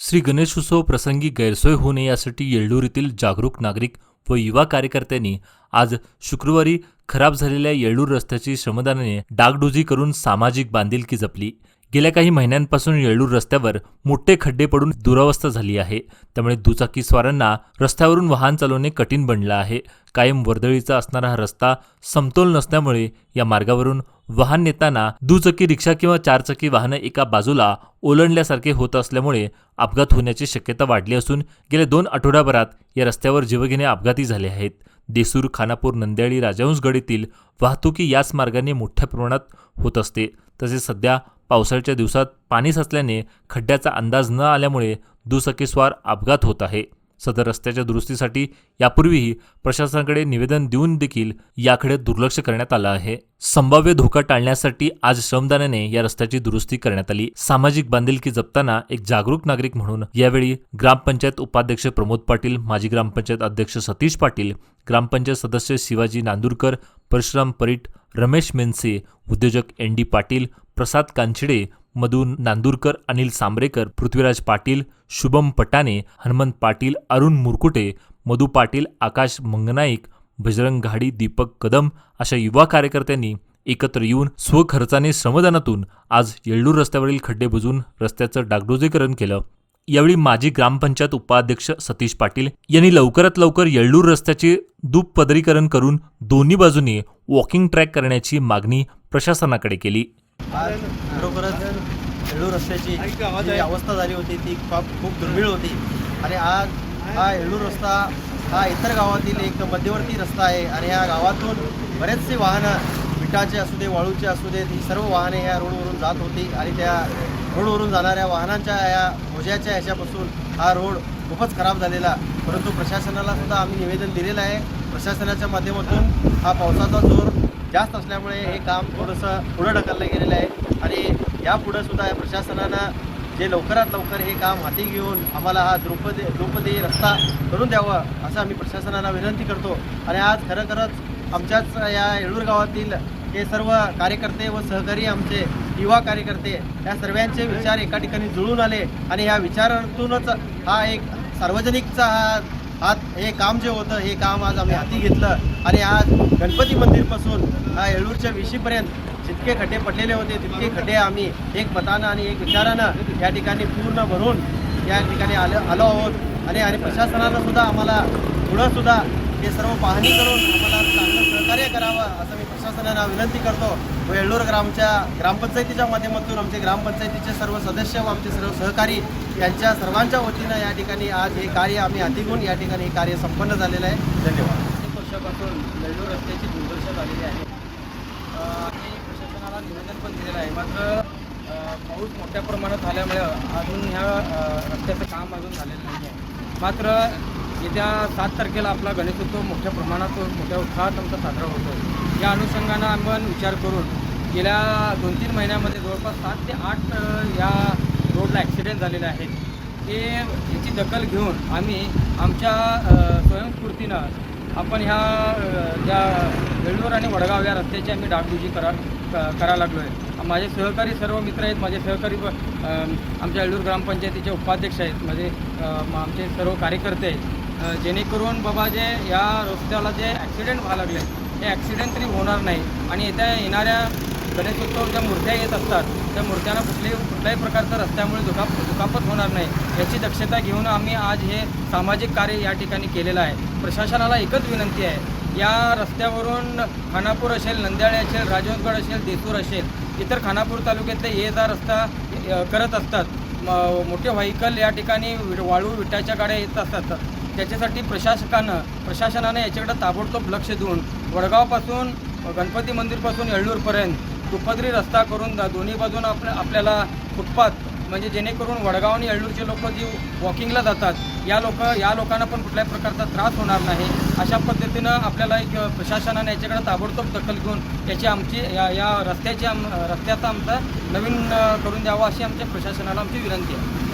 श्री गणेशोत्सव प्रसंगी गैरसोय होऊ नये यासाठी येळ्ळूर येथील जागरूक नागरिक व युवा कार्यकर्त्यांनी आज शुक्रवारी खराब झालेल्या येळ्ळूर रस्त्याची श्रमदानाने डागडुजी करून सामाजिक बांधिलकी जपली. गेल्या काही महिन्यांपासून येळूर रस्त्यावर मोठे खड्डे पडून दुरावस्था झाली आहे. त्यामुळे दुचाकीस्वारांना रस्त्यावरून वाहन चालवणे कठीण बनलं आहे. कायम वर्दळीचा असणारा हा रस्ता समतोल नसल्यामुळे या मार्गावरून वाहन नेताना दुचाकी रिक्षा किंवा चारचाकी वाहनं एका बाजूला ओलंडल्यासारखे होत असल्यामुळे अपघात होण्याची शक्यता वाढली असून गेल्या दोन आठवड्याभरात या रस्त्यावर जीवघेणे अपघाती झाले आहेत. देसूर खानापूर नंद्याळी राजहंसगड येथील वाहतुकी याच मार्गाने मोठ्या प्रमाणात होत असते. तसेच सध्या पावसाळ्याच्या दिवसात पाणी साचल्याने खड्ड्याचा अंदाज न आल्यामुळे दुचाकीस्वार अपघात होत आहे. सदर रस्त्याच्या दुरुस्तीसाठी यापूर्वीही प्रशासनाकडे निवेदन देऊन देखील याकडे दुर्लक्ष करण्यात आलं आहे. संभाव्य धोका टाळण्यासाठी आज श्रमदानाने या रस्त्याची दुरुस्ती करण्यात आली. सामाजिक बांधिलकी जपताना एक जागरूक नागरिक म्हणून यावेळी ग्रामपंचायत उपाध्यक्ष प्रमोद पाटील माजी ग्रामपंचायत अध्यक्ष सतीश पाटील ग्रामपंचायत सदस्य शिवाजी नांदूरकर परशुराम परीट रमेश मेनसे उद्योजक एन डी पाटील प्रसाद कांचिडे मधु नांदूरकर अनिल सांबरेकर पृथ्वीराज पाटील शुभम पटाने हनुमंत पाटील अरुण मुरकुटे मधु पाटील आकाश मंगनाईक बजरंग घाडी दीपक कदम अशा युवा कार्यकर्त्यांनी एकत्र येऊन स्वखर्चाने श्रमदानातून आज येळ्ळूर रस्त्यावरील खड्डे बुजून रस्त्याचं डागडोजीकरण केलं. यावेळी माजी ग्रामपंचायत उपाध्यक्ष सतीश पाटील यांनी लवकरात लवकर येळ्ळूर रस्त्याचे दुपदरीकरण करून दोन्ही बाजूने वॉकिंग ट्रॅक करण्याची मागणी प्रशासनाकडे केली. खरोखरच येळ्ळूर रस्त्याची जी अवस्था झाली होती ती खूप खूप दुर्मिळ होती. आणि आज हा येळूर रस्ता हा इतर गावातील एक मध्यवर्ती रस्ता आहे. आणि या गावातून बरेचसे वाहनं विटाचे असू दे वाळूचे असू दे ही सर्व वाहने या रोडवरून जात होती. आणि त्या रोडवरून जाणाऱ्या वाहनांच्या या मोज्याच्या ह्याच्यापासून हा रोड खूपच खराब झालेला. परंतु प्रशासनाला सुद्धा आम्ही निवेदन दिलेलं आहे. प्रशासनाच्या माध्यमातून हा पावसाचा जोर जास्त असल्यामुळे हे काम थोडंसं पुढं ढकललं गेलेलं आहे. आणि यापुढं सुद्धा या प्रशासनानं जे लवकरात लवकर हे काम हाती घेऊन आम्हाला हा द्रुपदी द्रुपदी रस्ता करून द्यावं असं आम्ही प्रशासनाला विनंती करतो. आणि आज खरं खरंच आमच्याच या येळूर गावातील हे सर्व कार्यकर्ते व सहकारी आमचे युवा कार्यकर्ते या सर्वांचे विचार एका ठिकाणी जुळून आले आणि ह्या विचारातूनच हा एक सार्वजनिकचा हा आज हे काम जे होतं हे काम आज आम्ही हाती घेतलं. आणि आज गणपती मंदिरपासून हा येळूरच्या विशीपर्यंत जितके खड्डे पडलेले होते तितके खड्डे आम्ही एक मतानं आणि एक विचारानं या ठिकाणी पूर्ण भरून या ठिकाणी आलो आलो आहोत. आणि आणि प्रशासनानं सुद्धा आम्हाला पुढंसुद्धा हे सर्व पाहणी करून आम्हाला चांगलं सहकार्य करावं असं मी प्रशासनाला विनंती करतो. व येळूर ग्रामच्या ग्रामपंचायतीच्या माध्यमातून आमचे ग्रामपंचायतीचे सर्व सदस्य व आमचे सर्व सहकारी यांच्या सर्वांच्या वतीनं या ठिकाणी आज हे कार्य आम्ही हाती घेऊन या ठिकाणी हे कार्य संपन्न झालेलं आहे. धन्यवाद. अनेक वर्षापासून येळूर रस्त्याची दुर्दशा झालेली आहे. आणि प्रशासनाला निवेदन पण दिलेलं आहे. मात्र पाऊस मोठ्या प्रमाणात झाल्यामुळे अजून ह्या रस्त्याचं काम अजून झालेलं नाही आहे मात्र येत्या सात तारखेला आपला गणेशोत्सव मोठ्या प्रमाणात मोठ्या उत्साहात आमचा साजरा होतो. या अनुषंगानं आपण विचार करून गेल्या दोन तीन महिन्यामध्ये जवळपास सात ते आठ या रोडला ॲक्सिडेंट झालेले आहेत. ते याची दखल घेऊन आम्ही आमच्या स्वयंस्फूर्तीनं आपण ह्या ज्या वेळूर आणि वडगाव या रस्त्याची आम्ही डागडुजी करा क- करायला लागलो आहे माझे सहकारी सर्व मित्र आहेत माझे सहकारी व, आमच्या येळूर ग्रामपंचायतीचे उपाध्यक्ष आहेत माझे म- आमचे सर्व कार्यकर्ते आहेत. जेणेकरून बाबा जे या रस्त्याला जे ॲक्सिडेंट व्हायला लागले ते ॲक्सिडेंट तरी होणार नाही. आणि येत्या येणाऱ्या गणेशोत्सव ज्या मूर्त्या येत असतात. त्या मूर्त्यांना कुठल्याही कुठल्याही प्रकारचा रस्त्यामुळे दुखाप दुखापत होणार नाही. याची दक्षता घेऊन आम्ही आज हे सामाजिक कार्य या ठिकाणी केलेलं आहे. प्रशासनाला एकच विनंती आहे. या रस्त्यावरून खानापूर असेल नंद्याळे असेल राजवंतगड असेल देसूर असेल इतर खानापूर तालुक्यातले ये जा रस्ता करत असतात. मोठे व्हायकल या ठिकाणी वि- वाळू विटाच्या गाड्या येत असतात. त्याच्यासाठी प्रशासकानं प्रशासनानं याच्याकडे ताबडतोब लक्ष देऊन वडगावपासून गणपती मंदिरपासून येळ्ळूरपर्यंत दुपदरी रस्ता करून दोन्ही बाजूनं आपल्या आपल्याला फुटपाथ म्हणजे जेणेकरून वडगाव आणि येळ्ळूरचे लोक जी वॉकिंगला जातात या लोक या लोकांना पण कुठल्याही प्रकारचा त्रास होणार नाही. अशा पद्धतीनं आपल्याला एक प्रशासनाने याच्याकडे ताबडतोब दखल घेऊन याची आमची या या रस्त्याची आम रस्त्याचा आमचा नवीन करून द्यावा अशी आमच्या प्रशासनाला आमची विनंती आहे.